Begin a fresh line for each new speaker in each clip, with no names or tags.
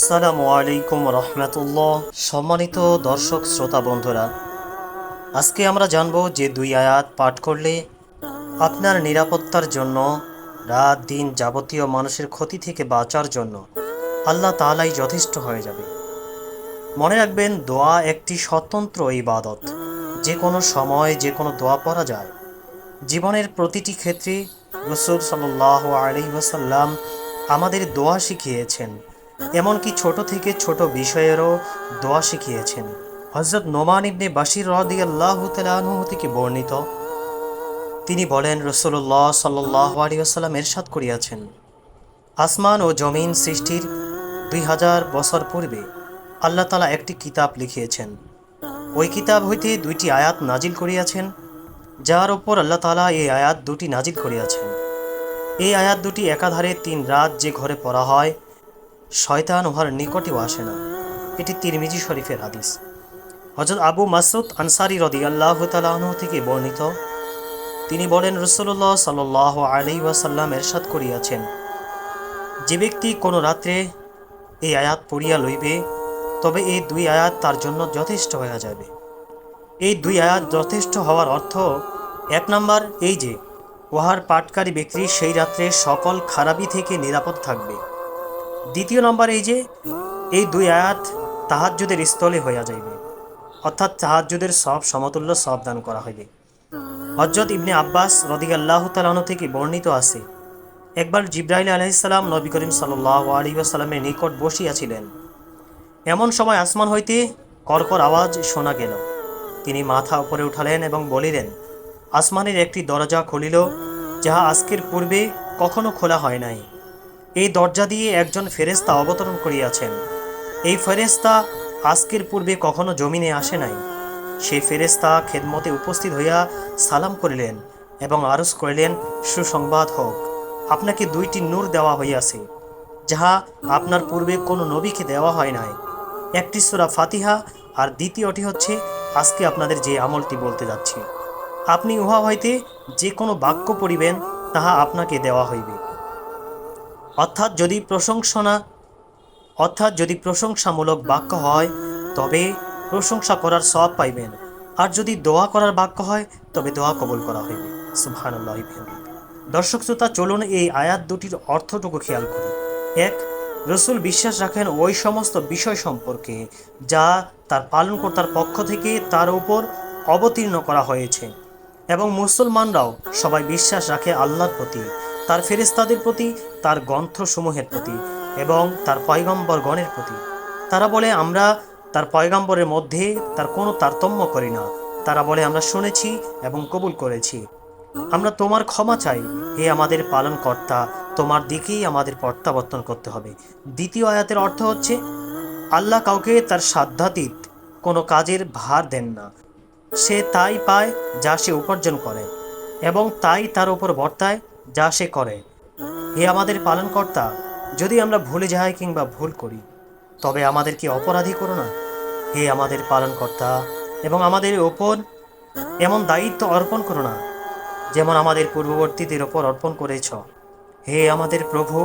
আসসালামু আলাইকুম রহমতুল্লাহ। সম্মানিত দর্শক শ্রোতা বন্ধুরা, আজকে আমরা জানব যে দুই আয়াত পাঠ করলে আপনার নিরাপত্তার জন্য, রাত, দিন যাবতীয় মানুষের ক্ষতি থেকে বাঁচার জন্য আল্লাহ তাআলাই যথেষ্ট হয়ে যাবে। মনে রাখবেন, দোয়া একটি স্বতন্ত্র ইবাদত। যে কোনো সময় যে কোনো দোয়া পড়া যায়। জীবনের প্রতিটি ক্ষেত্রে রসুল সাল্লাহ আলী ওয়াসাল্লাম আমাদের দোয়া শিখিয়েছেন। এমনকি ছোট থেকে ছোট বিষয়েরও দোয়া শিখিয়েছেন। হজরত নোমান ইবনে বাশির রদি আল্লাহ থেকে বর্ণিত। তিনি বলেন রসুল্লাহ সাল্লাহ আলী আসাল্লাম এরশাদ করিয়াছেন, আসমান ও জমিন সৃষ্টির দুই হাজার বছর পূর্বে আল্লাহ তালা একটি কিতাব লিখিয়েছেন। ওই কিতাব হইতে দুইটি আয়াত নাজিল করিয়াছেন, যার ওপর আল্লাহ তালা এই আয়াত দুটি নাজিল করিয়াছেন। এই আয়াত দুটি একাধারে তিন রাত যে ঘরে পড়া হয় শয়তান উহার নিকটেও আসে না। এটি তিরমিজি শরীফের হাদিস। হজরত আবু মাসুদ আনসারি রদি আল্লাহ তালাহ থেকে বর্ণিত, তিনি বলেন রসুল্লাহ সাল আলি ওয়াসাল্লাম এরশাদ করিয়াছেন, যে ব্যক্তি কোনো রাত্রে এই আয়াত পড়িয়া লইবে, তবে এই দুই আয়াত তার জন্য যথেষ্ট হয়ে যাবে এই দুই আয়াত যথেষ্ট হওয়ার অর্থ, এক নম্বর এই যে, উহার পাটকারী ব্যক্তি সেই রাত্রে সকল খারাপি থেকে নিরাপদ থাকবে। দ্বিতীয় নম্বর এই যে, এই দুই আয়াত তাহাজ্জুদের স্থলে হইয়া যাইবে। অর্থাৎ তাহাজ্জুদের সব সমতুল্য সব দান করা হইবে। হজরত ইবনে আব্বাস রদি আল্লাহ তালানো থেকে বর্ণিত আছে, একবার জিব্রাইল আলাইসাল্লাম নবী করিম সাল্লাহ আলী আসাল্লামের নিকট বসিয়াছিলেন। এমন সময় আসমান হইতে কর্কর আওয়াজ শোনা গেল। তিনি মাথা উপরে উঠালেন এবং বলিলেন, আসমানের একটি দরজা খুলিল, যাহা আজকের পূর্বে কখনো খোলা হয় নাই। এই দরজা দিয়ে একজন ফেরেস্তা অবতরণ করিয়াছেন। এই ফেরেস্তা আজকের পূর্বে কখনো জমিনে আসে নাই। সেই ফেরেস্তা খেদমতে উপস্থিত হইয়া সালাম করিলেন এবং আরজ করিলেন, সুসংবাদ হোক, আপনাকে দুইটি নূর দেওয়া হইয়াছে, যাহা আপনার পূর্বে কোনো নবীকে দেওয়া হয় নাই। একটি সুরা ফাতিহা আর দ্বিতীয়টি হচ্ছে, আজকে আপনাদের যে আমলটি বলতে যাচ্ছি। আপনি উহা হইতে যে কোনো বাক্য পড়িবেন, তাহা আপনাকে দেওয়া হইবে। অর্থাৎ যদি প্রশংসনা, অর্থাৎ যদি প্রশংসামূলক বাক্য হয়, তবে প্রশংসা করার সব পাইবেন। আর যদি দোয়া করার বাক্য হয়, তবে দোয়া কবুল করা হইবে। সুবহানাল্লাহি। দর্শক শ্রোতা, চলুন এই আয়াত দুটির অর্থটুকু খেয়াল করি। এক, রসুল বিশ্বাস রাখেন ওই সমস্ত বিষয় সম্পর্কে যা তার পালনকর্তার পক্ষ থেকে তার উপর অবতীর্ণ করা হয়েছে। এবং মুসলমানরাও সবাই বিশ্বাস রাখে আল্লাহর প্রতি। তার ফেরেস্তাদের প্রতি, তার গ্রন্থসমূহের প্রতি এবং তার পয়গম্বরগণের প্রতি। তারা বলে, আমরা তার পয়গম্বরের মধ্যে তার কোনো তারতম্য করি না। তারা বলে, আমরা শুনেছি এবং কবুল করেছি। আমরা তোমার ক্ষমা চাই। হে আমাদের পালনকর্তা, তোমার দিকেই আমাদের প্রত্যাবর্তন করতে হবে। দ্বিতীয় আয়াতের অর্থ হচ্ছে, আল্লাহ কাউকে তার সাধ্যাতীত কোনো কাজের ভার দেন না। সে তাই পায় যা সে উপার্জন করে এবং তাই তার উপর বর্তায়। যা সে করে। হে আমাদের পালনকর্তা, যদি আমরা ভুলে যাই কিংবা ভুল করি, তবে আমাদেরকে অপরাধী করো না? হে আমাদের পালনকর্তা, এবং আমাদের ওপর এমন দায়িত্ব অর্পণ করো না, যেমন আমাদের পূর্ববর্তীদের ওপর অর্পণ করেছ। হে আমাদের প্রভু,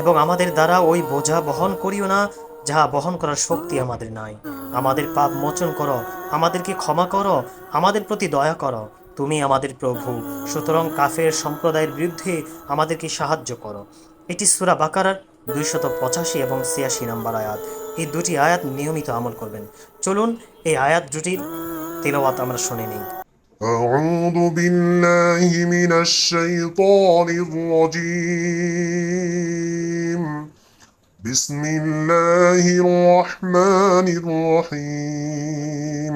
এবং আমাদের দ্বারা ওই বোঝা বহন করিও না, যাহা বহন করার শক্তি আমাদের নাই। আমাদের পাপ মোচন করো, আমাদেরকে ক্ষমা করো, আমাদের প্রতি দয়া করো তুমি আমাদের প্রভু সুতরাং কাফের সম্প্রদায়ের বিরুদ্ধে আমাদেরকে সাহায্য করো এটি সুরা বাকারার দুইশত পঁচাশি এবং ছিয়াশি নম্বর আয়াত এই দুটি আয়াত নিয়মিত আমল করবেন চলুন এই আয়াত দুটির তেলাওয়াত আমরা শুনে নিই
أعوذ بالله من الشيطان الرجيم بسم الله الرحمن الرحيم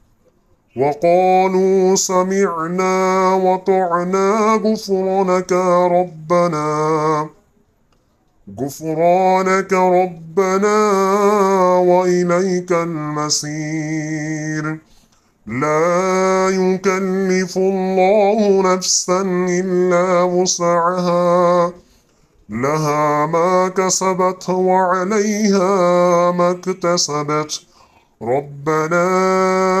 وقالوا سمعنا وطعنا غفرانك ربنا. غفرانك ربنا وإليك المصير. لا يكلف الله نفسا إلا وسعها. لها ما كسبت وعليها ما اكتسبت. ربنا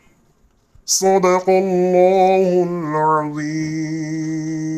صدق الله العظيم.